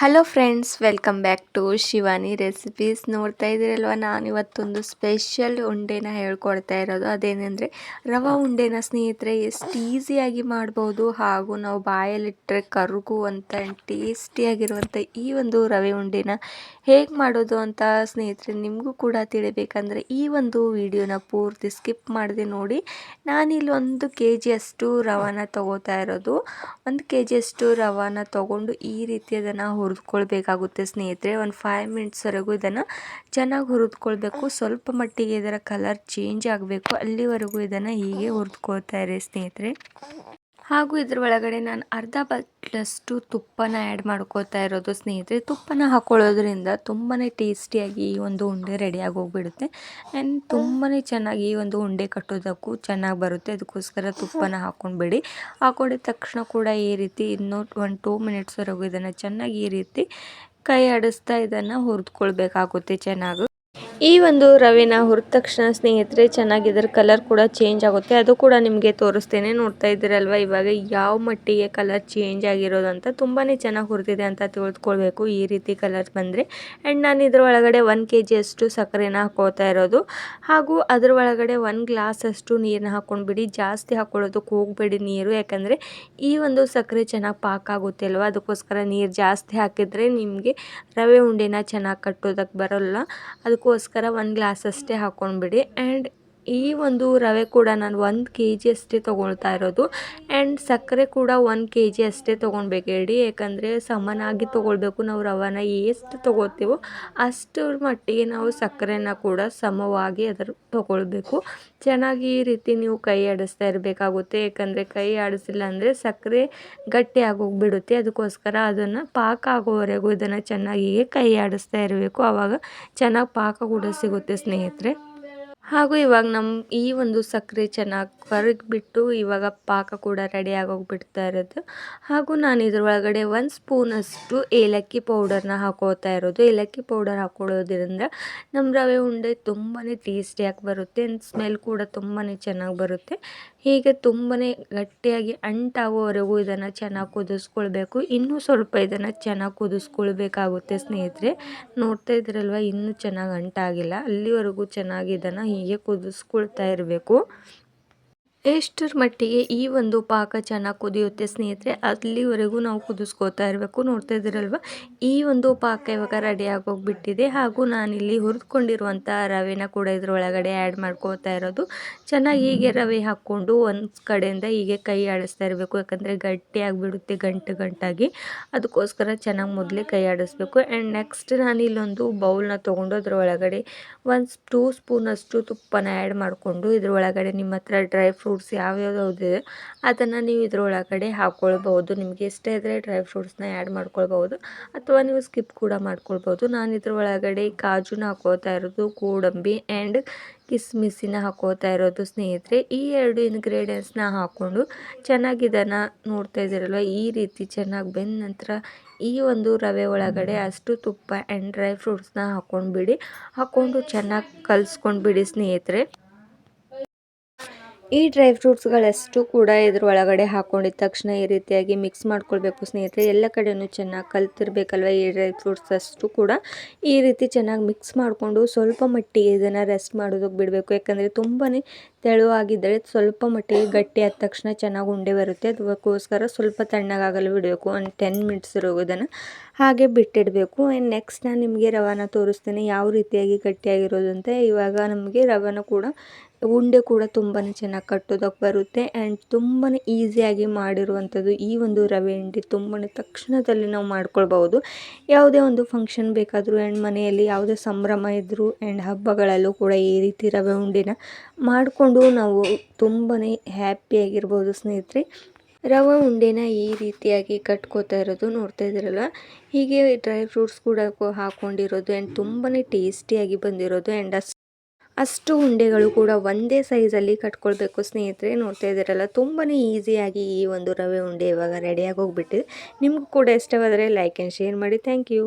Hello friends welcome back to Shivani recipes ನೋಡ್ತಾ ಇದ್ದೀರಲ್ವ? ನಾನು ಇವತ್ತೊಂದು ಸ್ಪೆಷಲ್ ಉಂಡೆನ ಹೇಳ್ಕೊಡ್ತಾ ಇರೋದು. ಅದೇನೆಂದರೆ, ರವೆ ಉಂಡೆನ ಸ್ನೇಹಿತರೆ, ಎಷ್ಟು ಈಸಿಯಾಗಿ ಮಾಡ್ಬೋದು. ಹಾಗೂ ನಾವು ಬಾಯಲ್ಲಿಟ್ಟರೆ ಕರುಗುವಂಥ ಟೇಸ್ಟಿಯಾಗಿರುವಂಥ ಈ ಒಂದು ರವೆ ಉಂಡೆನ ಹೇಗೆ ಮಾಡೋದು ಅಂತ ಸ್ನೇಹಿತರೆ, ನಿಮಗೂ ಕೂಡ ತಿಳಿಬೇಕಂದ್ರೆ ಈ ಒಂದು ವಿಡಿಯೋನ ಪೂರ್ತಿ ಸ್ಕಿಪ್ ಮಾಡಿದೆ ನೋಡಿ. ನಾನಿಲ್ಲಿ ಒಂದು ಕೆ ಜಿಯಷ್ಟು ರವಾನ ತೊಗೋತಾ ಇರೋದು. ಒಂದು ಕೆ ಜಿಯಷ್ಟು ರವಾನ ತೊಗೊಂಡು ಈ ರೀತಿ ಅದನ್ನು ಹುರಿದ್ಕೊಳ್ಬೇಕಾಗುತ್ತೆ ಸ್ನೇಹಿತರೆ. ಒಂದು ಫೈವ್ ಮಿನಿಟ್ಸ್ವರೆಗೂ ಇದನ್ನು ಚೆನ್ನಾಗಿ ಹುರಿದ್ಕೊಳ್ಬೇಕು. ಸ್ವಲ್ಪ ಮಟ್ಟಿಗೆ ಇದರ ಕಲರ್ ಚೇಂಜ್ ಆಗಬೇಕು. ಅಲ್ಲಿವರೆಗೂ ಇದನ್ನು ಹೀಗೆ ಹುರಿದ್ಕೊಳ್ತಾ ಇರಿ ಸ್ನೇಹಿತರೆ. ಹಾಗೂ ಇದ್ರ ಒಳಗಡೆ ನಾನು ಅರ್ಧ ಬಟ್ಲಷ್ಟು ತುಪ್ಪನ ಆ್ಯಡ್ ಮಾಡ್ಕೋತಾ ಇರೋದು. ಸ್ನೇಹಿತರೆ, ತುಪ್ಪನ ಹಾಕ್ಕೊಳ್ಳೋದ್ರಿಂದ ತುಂಬಾ ಟೇಸ್ಟಿಯಾಗಿ ಈ ಒಂದು ಉಂಡೆ ರೆಡಿಯಾಗಿ ಹೋಗ್ಬಿಡುತ್ತೆ. ಆ್ಯಂಡ್ ತುಂಬಾ ಚೆನ್ನಾಗಿ ಈ ಒಂದು ಉಂಡೆ ಕಟ್ಟೋದಕ್ಕೂ ಚೆನ್ನಾಗಿ ಬರುತ್ತೆ. ಅದಕ್ಕೋಸ್ಕರ ತುಪ್ಪನ ಹಾಕ್ಕೊಂಡ್ಬಿಡಿ ಹಾಕೊಂಡಿದ ತಕ್ಷಣ ಕೂಡ ಈ ರೀತಿ ಇನ್ನೂ ಒನ್ ಟೂ ಮಿನಿಟ್ಸ್ವರೆಗೂ ಇದನ್ನು ಚೆನ್ನಾಗಿ ಈ ರೀತಿ ಕೈ ಆಡಿಸ್ತಾ ಇದನ್ನು ಹುರಿದ್ಕೊಳ್ಬೇಕಾಗುತ್ತೆ ಚೆನ್ನಾಗಿ. ಈ ಒಂದು ರವೆನ ಹುರಿದ ತಕ್ಷಣ ಸ್ನೇಹಿತರೆ ಚೆನ್ನಾಗಿ ಇದರ ಕಲರ್ ಕೂಡ ಚೇಂಜ್ ಆಗುತ್ತೆ. ಅದು ಕೂಡ ನಿಮಗೆ ತೋರಿಸ್ತೇನೆ. ನೋಡ್ತಾ ಇದ್ದೀರಲ್ವ ಇವಾಗ ಯಾವ ಮಟ್ಟಿಗೆ ಕಲರ್ ಚೇಂಜ್ ಆಗಿರೋದು ಅಂತ ತುಂಬಾ ಚೆನ್ನಾಗಿ ಹುರಿದಿದೆ ಅಂತ ತಿಳ್ಕೊಳ್ಬೇಕು ಈ ರೀತಿ ಕಲರ್ ಬಂದರೆ. ಆ್ಯಂಡ್ ನಾನು ಇದ್ರ ಒಳಗಡೆ ಒನ್ ಕೆ ಜಿಯಷ್ಟು ಸಕ್ಕರೆನ ಹಾಕೋತಾ ಇರೋದು. ಹಾಗೂ ಅದ್ರ ಒಳಗಡೆ ಒಂದು ಗ್ಲಾಸಷ್ಟು ನೀರನ್ನ ಹಾಕ್ಕೊಂಡ್ಬಿಡಿ ಜಾಸ್ತಿ ಹಾಕ್ಕೊಳ್ಳೋದಕ್ಕೆ ಹೋಗಬೇಡಿ ನೀರು. ಯಾಕಂದರೆ ಈ ಒಂದು ಸಕ್ಕರೆ ಚೆನ್ನಾಗಿ ಪಾಕ್ ಆಗುತ್ತೆ ಅಲ್ವ? ಅದಕ್ಕೋಸ್ಕರ ನೀರು ಜಾಸ್ತಿ ಹಾಕಿದರೆ ನಿಮಗೆ ರವೆ ಉಂಡೆನ ಚೆನ್ನಾಗಿ ಕಟ್ಟೋದಕ್ಕೆ ಬರೋಲ್ಲ. ಅದಕ್ಕೋಸ್ಕರ ಅದಕ್ಕೋಸ್ಕರ ಒಂದು ಗ್ಲಾಸ್ ಅಷ್ಟೇ ಹಾಕೊಂಡ್ಬಿಡಿ. ಆ್ಯಂಡ್ ಈ ಒಂದು ರವೆ ಕೂಡ ನಾನು ಒಂದು ಕೆ ಜಿ ಅಷ್ಟೇ ತೊಗೊಳ್ತಾ ಇರೋದು. ಆ್ಯಂಡ್ ಸಕ್ಕರೆ ಕೂಡ ಒಂದು ಕೆ ಜಿ ಅಷ್ಟೇ ತೊಗೊಳ್ಬೇಕು ಹೇಳಿ. ಯಾಕಂದರೆ ಸಮನಾಗಿ ತೊಗೊಳ್ಬೇಕು ನಾವು ರವಾನ ಎಷ್ಟು ತೊಗೋತೀವೋ ಅಷ್ಟರ ಮಟ್ಟಿಗೆ ನಾವು ಸಕ್ಕರೆನ ಕೂಡ ಸಮವಾಗಿ ಅದರ ತೊಗೊಳ್ಬೇಕು. ಚೆನ್ನಾಗಿ ಈ ರೀತಿ ನೀವು ಕೈ ಆಡಿಸ್ತಾ ಇರಬೇಕಾಗುತ್ತೆ. ಯಾಕಂದರೆ ಕೈ ಆಡಿಸಿಲ್ಲ ಅಂದರೆ ಸಕ್ಕರೆ ಗಟ್ಟಿ ಆಗೋಗ್ಬಿಡುತ್ತೆ. ಅದಕ್ಕೋಸ್ಕರ ಅದನ್ನು ಪಾಕ ಆಗೋವರೆಗೂ ಇದನ್ನು ಚೆನ್ನಾಗಿ ಕೈ ಆಡಿಸ್ತಾ ಇರಬೇಕು. ಆವಾಗ ಚೆನ್ನಾಗಿ ಪಾಕ ಕೂಡ ಸಿಗುತ್ತೆ ಸ್ನೇಹಿತರೆ. ಹಾಗೂ ಇವಾಗ ನಮ್ಮ ಈ ಒಂದು ಸಕ್ಕರೆ ಚೆನ್ನಾಗಿ ಕರಗಿಬಿಟ್ಟು ಇವಾಗ ಪಾಕ ಕೂಡ ರೆಡಿ ಆಗೋಗ್ಬಿಡ್ತಾ ಇರೋದು. ಹಾಗೂ ನಾನು ಇದರೊಳಗಡೆ ಒಂದು ಸ್ಪೂನಷ್ಟು ಏಲಕ್ಕಿ ಪೌಡರ್ನ ಹಾಕೋತಾ ಇರೋದು. ಏಲಕ್ಕಿ ಪೌಡರ್ ಹಾಕೊಳ್ಳೋದ್ರಿಂದ ನಮ್ಮ ರವೆ ಉಂಡೆ ತುಂಬಾ ಟೇಸ್ಟಿಯಾಗಿ ಬರುತ್ತೆ ಸ್ಮೆಲ್ ಕೂಡ ತುಂಬಾ ಚೆನ್ನಾಗಿ ಬರುತ್ತೆ. ಹೀಗೆ ತುಂಬಾ ಗಟ್ಟಿಯಾಗಿ ಅಂಟಾಗೋವರೆಗೂ ಇದನ್ನು ಚೆನ್ನಾಗಿ ಕುದಿಸ್ಕೊಳ್ಬೇಕು. ಇನ್ನೂ ಸ್ವಲ್ಪ ಇದನ್ನು ಚೆನ್ನಾಗಿ ಕುದಿಸ್ಕೊಳ್ಬೇಕಾಗುತ್ತೆ ಸ್ನೇಹಿತರೆ. ನೋಡ್ತಾ ಇದ್ರಲ್ವ, ಇನ್ನೂ ಚೆನ್ನಾಗಿ ಅಂಟಾಗಿಲ್ಲ. ಅಲ್ಲಿವರೆಗೂ ಚೆನ್ನಾಗಿ ಇದನ್ನು ಹೀಗೆ ಕುದಿಸ್ಕೊಳ್ತಾ ಇರಬೇಕು. ಎಷ್ಟರ ಮಟ್ಟಿಗೆ ಈ ಒಂದು ಪಾಕ ಚೆನ್ನಾಗಿ ಕುದಿಯುತ್ತೆ ಸ್ನೇಹಿತರೆ, ಅಲ್ಲಿವರೆಗೂ ನಾವು ಕುದಿಸ್ಕೋತಾ ಇರಬೇಕು. ನೋಡ್ತಾ ಇದ್ದೀರಲ್ವ? ಈ ಒಂದು ಪಾಕ ಇವಾಗ ರೆಡಿ ಆಗೋಗ್ಬಿಟ್ಟಿದೆ. ಹಾಗೂ ನಾನಿಲ್ಲಿ ಹುರಿದುಕೊಂಡಿರುವಂಥ ರವೆನ ಕೂಡ ಇದರೊಳಗಡೆ ಆ್ಯಡ್ ಮಾಡ್ಕೋತಾ ಇರೋದು. ಚೆನ್ನಾಗಿ ಹೀಗೆ ರವೆ ಹಾಕ್ಕೊಂಡು ಒಂದು ಕಡೆಯಿಂದ ಹೀಗೆ ಕೈ ಆಡಿಸ್ತಾ ಇರಬೇಕು. ಯಾಕಂದರೆ ಗಟ್ಟಿ ಆಗಿಬಿಡುತ್ತೆ ಗಂಟು ಗಂಟಾಗಿ. ಅದಕ್ಕೋಸ್ಕರ ಚೆನ್ನಾಗಿ ಮೊದಲೇ ಕೈ ಆಡಿಸ್ಬೇಕು. ಆ್ಯಂಡ್ ನೆಕ್ಸ್ಟ್ ನಾನು ಇಲ್ಲೊಂದು ಬೌಲ್ನ ತೊಗೊಂಡು ಅದರೊಳಗಡೆ ಒಂದು ಟೂ ಸ್ಪೂನಷ್ಟು ತುಪ್ಪನ ಆ್ಯಡ್ ಮಾಡಿಕೊಂಡು ಇದರೊಳಗಡೆ ನಿಮ್ಮ ಹತ್ರ ಡ್ರೈ ಫ್ರೂಟ್ ಫ್ರೂಟ್ಸ್ ಯಾವ್ಯಾವ್ದಿದೆ ಅದನ್ನು ನೀವು ಇದರೊಳಗಡೆ ಹಾಕ್ಕೊಳ್ಬೋದು ನಿಮಗೆ ಇಷ್ಟ ಇದ್ದರೆ ಡ್ರೈ ಫ್ರೂಟ್ಸ್ನ ಆ್ಯಡ್ ಮಾಡ್ಕೊಳ್ಬೋದು ಅಥವಾ ನೀವು ಸ್ಕಿಪ್ ಕೂಡ ಮಾಡ್ಕೊಳ್ಬೋದು ನಾನು ಇದರೊಳಗಡೆ ಕಾಜುನ ಹಾಕೋತಾ ಇರೋದು, ಗೋಡಂಬಿ ಆ್ಯಂಡ್ ಕಿಸ್ಮಿಸ್ಸಿನ ಹಾಕೋತಾ ಇರೋದು ಸ್ನೇಹಿತರೆ. ಈ ಎರಡು ಇಂಗ್ರೀಡಿಯೆಂಟ್ಸ್ನ ಹಾಕ್ಕೊಂಡು ಚೆನ್ನಾಗಿ ಇದನ್ನು ನೋಡ್ತಾ ಇದ್ದೀರಲ್ವ? ಈ ರೀತಿ ಚೆನ್ನಾಗಿ ಬೆಂದ ನಂತರ ಈ ಒಂದು ರವೆ ಒಳಗಡೆ ಅಷ್ಟು ತುಪ್ಪ ಆ್ಯಂಡ್ ಡ್ರೈ ಫ್ರೂಟ್ಸ್ನ ಹಾಕ್ಕೊಂಡ್ಬಿಡಿ ಹಾಕ್ಕೊಂಡು ಚೆನ್ನಾಗಿ ಕಲಿಸ್ಕೊಂಡ್ಬಿಡಿ ಸ್ನೇಹಿತರೆ. ಈ ಡ್ರೈ ಫ್ರೂಟ್ಸ್ಗಳಷ್ಟು ಕೂಡ ಇದ್ರ ಒಳಗಡೆ ಹಾಕೊಂಡಿದ ತಕ್ಷಣ ಈ ರೀತಿಯಾಗಿ ಮಿಕ್ಸ್ ಮಾಡ್ಕೊಳ್ಬೇಕು ಸ್ನೇಹಿತರೆ. ಎಲ್ಲ ಕಡೆಯೂ ಚೆನ್ನಾಗಿ ಕಲ್ತಿರ್ಬೇಕಲ್ವ ಈ ಡ್ರೈ ಫ್ರೂಟ್ಸ್ ಅಷ್ಟು ಕೂಡ? ಈ ರೀತಿ ಚೆನ್ನಾಗಿ ಮಿಕ್ಸ್ ಮಾಡಿಕೊಂಡು ಸ್ವಲ್ಪ ಮಟ್ಟಿಗೆ ಇದನ್ನು ರೆಸ್ಟ್ ಮಾಡೋದಕ್ಕೆ ಬಿಡಬೇಕು. ಯಾಕಂದರೆ ತುಂಬಾ ತೆಳುವಾಗಿದ್ದರೆ ಸ್ವಲ್ಪ ಮಟ್ಟಿಗೆ ಗಟ್ಟಿ ಆದ ತಕ್ಷಣ ಚೆನ್ನಾಗಿ ಉಂಡೆ ಬರುತ್ತೆ. ಅದಕ್ಕೋಸ್ಕರ ಸ್ವಲ್ಪ ತಣ್ಣಗಾಗಲು ಬಿಡಬೇಕು. ಒಂದು ಟೆನ್ ಮಿನಿಟ್ಸ್ ಇರೋದನ್ನು ಹಾಗೆ ಬಿಟ್ಟಿಡಬೇಕು. ಆ್ಯಂಡ್ ನೆಕ್ಸ್ಟ್ ನಾನು ನಿಮಗೆ ರವಾನ ತೋರಿಸ್ತೇನೆ. ಯಾವ ರೀತಿಯಾಗಿ ಗಟ್ಟಿಯಾಗಿರೋದು ಅಂತ ಇವಾಗ ನಮಗೆ ರವಾನ ಕೂಡ ಉಂಡೆ ಕೂಡ ತುಂಬಾ ಚೆನ್ನಾಗಿ ಕಟ್ಟೋದಕ್ಕೆ ಬರುತ್ತೆ. ಆ್ಯಂಡ್ ತುಂಬಾ ಈಸಿಯಾಗಿ ಮಾಡಿರುವಂಥದ್ದು ಈ ಒಂದು ರವೆ ಉಂಡೆ. ತುಂಬಾ ತಕ್ಷಣದಲ್ಲಿ ನಾವು ಮಾಡ್ಕೊಳ್ಬಹುದು. ಯಾವುದೇ ಒಂದು ಫಂಕ್ಷನ್ ಬೇಕಾದರೂ ಆ್ಯಂಡ್ ಮನೆಯಲ್ಲಿ ಯಾವುದೇ ಸಂಭ್ರಮ ಇದ್ದರೂ ಆ್ಯಂಡ್ ಹಬ್ಬಗಳಲ್ಲೂ ಕೂಡ ಈ ರೀತಿ ರವೆ ಉಂಡೆನ ಮಾಡಿಕೊಂಡು ನಾವು ತುಂಬಾ ಹ್ಯಾಪಿಯಾಗಿರ್ಬೋದು ಸ್ನೇಹಿತರೆ. ರವೆ ಉಂಡೆನ ಈ ರೀತಿಯಾಗಿ ಕಟ್ಕೋತಾ ಇರೋದು ನೋಡ್ತಾ ಇದ್ದೀರಲ್ವ? ಹೀಗೆ ಡ್ರೈ ಫ್ರೂಟ್ಸ್ ಕೂಡ ಹಾಕ್ಕೊಂಡಿರೋದು ಆ್ಯಂಡ್ ತುಂಬಾ ಟೇಸ್ಟಿಯಾಗಿ ಬಂದಿರೋದು ಆ್ಯಂಡ್ ಅಷ್ಟು ಉಂಡೆಗಳು ಕೂಡ ಒಂದೇ ಸೈಜಲ್ಲಿ ಕಟ್ಕೊಳ್ಬೇಕು ಸ್ನೇಹಿತರೆ. ನೋಡ್ತಾ ಇದ್ದೀರಲ್ಲ ತುಂಬಾ ಈಸಿಯಾಗಿ ಈ ಒಂದು ರವೆ ಉಂಡೆ ಇವಾಗ ರೆಡಿಯಾಗಿ ಹೋಗ್ಬಿಟ್ಟಿದೆ. ನಿಮಗೂ ಕೂಡ ಇಷ್ಟವಾದರೆ ಲೈಕ್ ಆ್ಯಂಡ್ ಶೇರ್ ಮಾಡಿ. Thank you